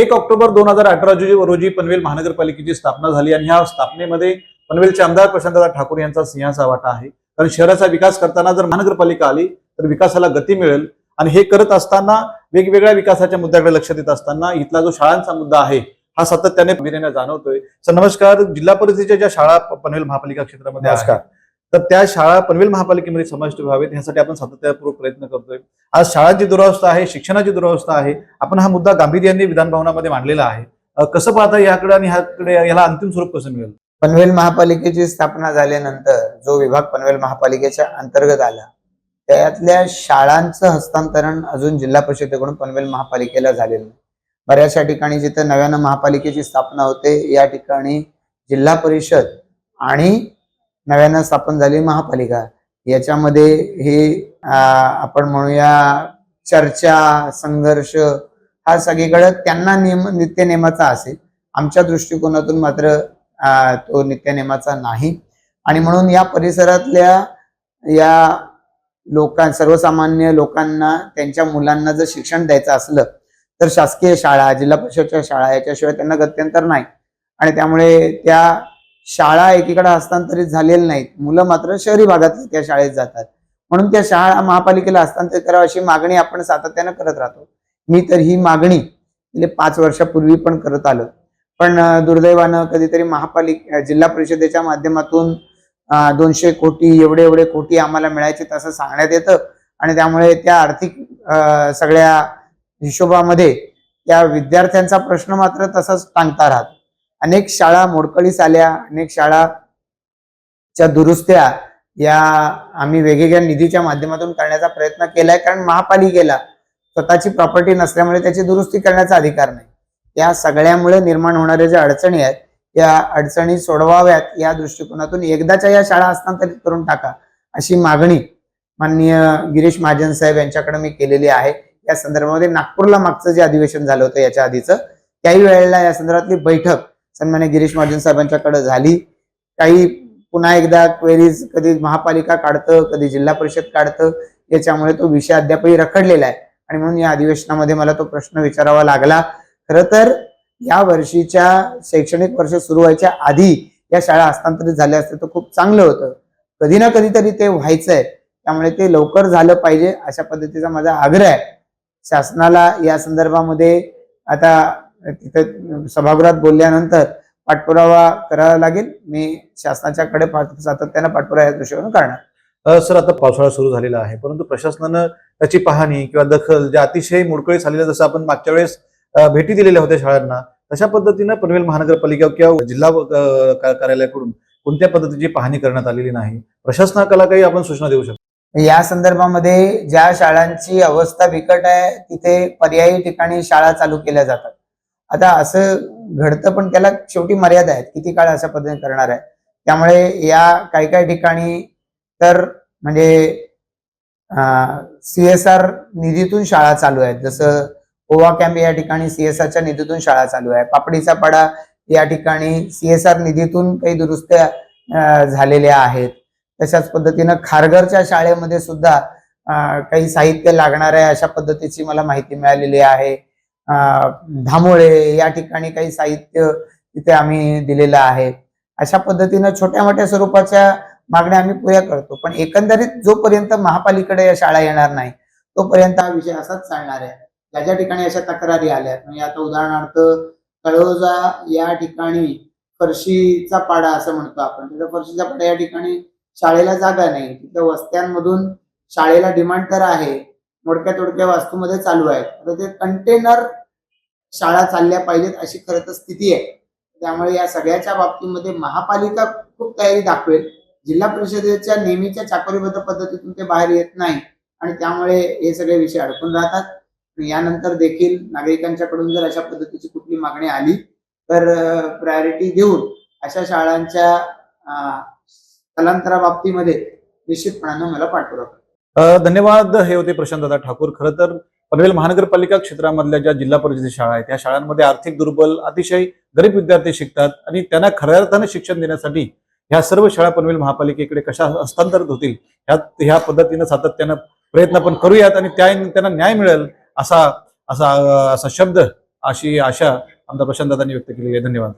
एक ऑक्टोबर दोन हजार अठरा रोजी पनवेल महानगरपालिकेची स्थापना झाली आणि ह्या स्थापनेमध्ये पनवेलचे आमदार प्रशांतदा ठाकूर यांचा सिंहाचा वाटा आहे. कारण शहराचा विकास करताना जर महानगरपालिका आली तर विकासाला गती मिळेल. आणि हे करत असताना वेगवेगळ्या विकासाच्या मुद्द्याकडे लक्ष देत असताना इथला जो शाळांचा मुद्दा आहे हा सातत्याने जाणवतोय. सर नमस्कार. जिल्हा परिषदेच्या ज्या शाळा पनवेल महापालिका क्षेत्रामध्ये असतात तर त्या शाळा पनवेल महापालिकेमध्ये समाविष्ट व्हावेत. यासाठी आपण सातत्यपूर्वक प्रयत्न करतोय. आज शाळाची दुरावस्था आहे शिक्षणाची दुरावस्था आहे. आपण हा मुद्दा गांभीर्याने विधानभवनामध्ये मांडलेला आहे. कसं पाहता याकडे आणि ह्याकडे याला अंतिम स्वरूप कसं मिळेल? पनवेल महापालिकेची स्थापना झाल्यानंतर जो विभाग पनवेल महापालिकेच्या अंतर्गत आला त्यातल्या शाळांचं हस्तांतरण अजून जिल्हा परिषदेकडून पनवेल महापालिकेला झालेलं नाही. बऱ्याचशा ठिकाणी जिथं नव्यानं महापालिकेची स्थापना होते या ठिकाणी जिल्हा परिषद आणि नव्यानं स्थापन झालेली महापालिका. याच्यामध्ये हे आपण म्हणूया चर्चा संघर्ष हा सगळीकडं त्यांना नियम नित्यनेमाचा असेल. आमच्या दृष्टिकोनातून मात्र तो नित्यनेमाचा नाही. आणि म्हणून या परिसरातल्या या लोकां सर्वसामान्य लोकांना त्यांच्या मुलांना जर शिक्षण द्यायचं असलं तर शासकीय शाळा जिल्हा परिषदच्या शाळा याच्याशिवाय त्यांना गत्यंतर नाही. आणि त्यामुळे त्या शाळा एकीकडे हस्तांतरित झालेल्या नाहीत. मुलं मात्र शहरी भागात त्या शाळेत जातात. म्हणून त्या शाळा महापालिकेला हस्तांतरित करावं अशी मागणी आपण सातत्यानं करत राहतो. मी तर ही मागणी गेले पाच वर्षापूर्वी पण करत आलो. पण दुर्दैवानं कधीतरी महापालिका जिल्हा परिषदेच्या माध्यमातून दोनशे कोटी एवढे एवढे कोटी आम्हाला मिळायचे तसं सांगण्यात येतं. आणि त्यामुळे त्या आर्थिक सगळ्या हिशोबामध्ये त्या विद्यार्थ्यांचा प्रश्न मात्र तसाच टांगता राहतो. अनेक शाळा मोडकळीस आल्या अनेक शाळाच्या दुरुस्त्या या आम्ही वेगवेगळ्या निधीच्या माध्यमातून करण्याचा प्रयत्न केलाय. कारण महापालिकेला स्वतःची प्रॉपर्टी नसल्यामुळे त्याची दुरुस्ती करण्याचा अधिकार नाही. या सगळ्यामुळे निर्माण होणाऱ्या ज्या अडचणी आहेत या अडचणी सोडवाव्यात या दृष्टिकोनातून एकदाच्या या शाळा हस्तांतरित करून टाका अशी मागणी माननीय गिरीश महाजन साहेब यांच्याकडे मी केलेली आहे. या संदर्भामध्ये नागपूरला मागचं जे अधिवेशन झालं होतं याच्या आधीचं त्याही वेळेला या संदर्भातली बैठक सन्मान्य गिरीश महाजन साहेबांच्याकडे झाली. काही पुन्हा एकदा क्वेरीज कधी महापालिका काढतं कधी जिल्हा परिषद काढतं याच्यामुळे तो विषय अद्यापही रखडलेला आहे. आणि म्हणून या अधिवेशनामध्ये मला तो प्रश्न विचारावा लागला. खरं तर या वर्षीच्या शैक्षणिक वर्ष सुरू व्हायच्या आधी या शाळा हस्तांतरित झाल्या असते तर खूप चांगलं होतं. कधी ना कधीतरी ते व्हायचंय. त्यामुळे ते लवकर झालं पाहिजे अशा पद्धतीचा माझा आग्रह आहे. शासनाला या संदर्भामध्ये आता तिथे सभागृहात बोलल्यानंतर पाठपुरावा करावा लागेल. मी शासनाच्याकडे सातत्यानं पाठपुरावा या दृष्टीने करणार. सर आता पावसाळा सुरू झालेला आहे. परंतु प्रशासनानं त्याची पाहणी किंवा दखल ज्या अतिशय मोडकळीस आलेल्या जसं आपण मागच्या वेळेस भेटी दिलेल्या होत्या शाळांना तशा पद्धतीनं पनवेल महानगरपालिका किंवा जिल्हा कार्यालयाकडून कोणत्या पद्धतीची पाहणी करण्यात आलेली नाही? प्रशासनाला काही आपण सूचना देऊ शकतो? या संदर्भामध्ये ज्या शाळांची अवस्था बिकट आहे तिथे पर्यायी ठिकाणी शाळा चालू केल्या जातात. आता असं घडतं पण त्याला शेवटी मर्यादा आहेत. किती काळ अशा पद्धतीने करणार आहे? त्यामुळे या काही काही ठिकाणी तर म्हणजे सी एस आर निधीतून शाळा चालू आहेत. जसं गोवा कॅम्प या ठिकाणी सीएसआरच्या निधीतून शाळा चालू आहे. पापडीचा पाडा या ठिकाणी सीएसआर निधीतून काही दुरुस्त्या झालेल्या आहेत. तशाच पद्धतीनं खारघरच्या शाळेमध्ये सुद्धा काही साहित्य लागणार आहे अशा पद्धतीची मला माहिती मिळालेली आहे. धामोळे या ठिकाणी काही साहित्य तिथे आम्ही दिलेलं आहे. अशा पद्धतीनं छोट्या मोठ्या स्वरूपाच्या मागण्या आम्ही पुऱ्या करतो. पण एकंदरीत जोपर्यंत महापालिकेकडे या शाळा येणार नाही तोपर्यंत हा विषय असाच चालणार आहे. ज्या ज्या ठिकाणी अशा तक्रारी आल्या म्हणजे आता उदाहरणार्थ कळोजा या ठिकाणी फरशीचा पाडा असं म्हणतो आपण. तिथं फरशीचा पाडा या ठिकाणी शाळेला जागा नाही. तिथं वस्त्यांमधून शाळेला डिमांड तर आहे. मोडक्या तोडक्या वास्तूमध्ये चालू आहेत. आता ते कंटेनर शाळा चालल्या पाहिजेत अशी खरं तर स्थिती आहे. त्यामुळे या सगळ्याच्या बाबतीमध्ये महापालिका खूप तयारी दाखवेल. जिल्हा परिषदेच्या नेहमीच्या चाकोरीबद्ध पद्धतीतून ते बाहेर येत नाही आणि त्यामुळे हे सगळे विषय अडकून राहतात. यानंतर देखील नागरिकांच्याकडून जर अशा पद्धतीची कुठली मागणी आली तर प्रायोरिटी देऊन अशा शाळांच्या स्थलांतराबाबतीमध्ये स्थलांतरा बाबतीमध्ये निश्चितपणानं मला पाठवलं धन्यवाद. हे होते प्रशांतदा ठाकूर. खरं तर पनवेल महानगरपालिका क्षेत्रामधल्या ज्या जिल्हा परिषदेच्या शाळा आहेत त्या शाळांमध्ये आर्थिक दुर्बल अतिशय गरीब विद्यार्थी शिकतात आणि त्यांना खऱ्या अर्थाने शिक्षण देण्यासाठी ह्या सर्व शाळा पनवेल महापालिकेकडे कशा हस्तांतरित होतील ह्या ह्या पद्धतीनं सातत्यानं प्रयत्न आपण करूयात आणि त्या त्यांना न्याय मिळेल असा असा असा शब्द अशी आशा आमदार प्रशांतदादांनी व्यक्त केली आहे. धन्यवाद.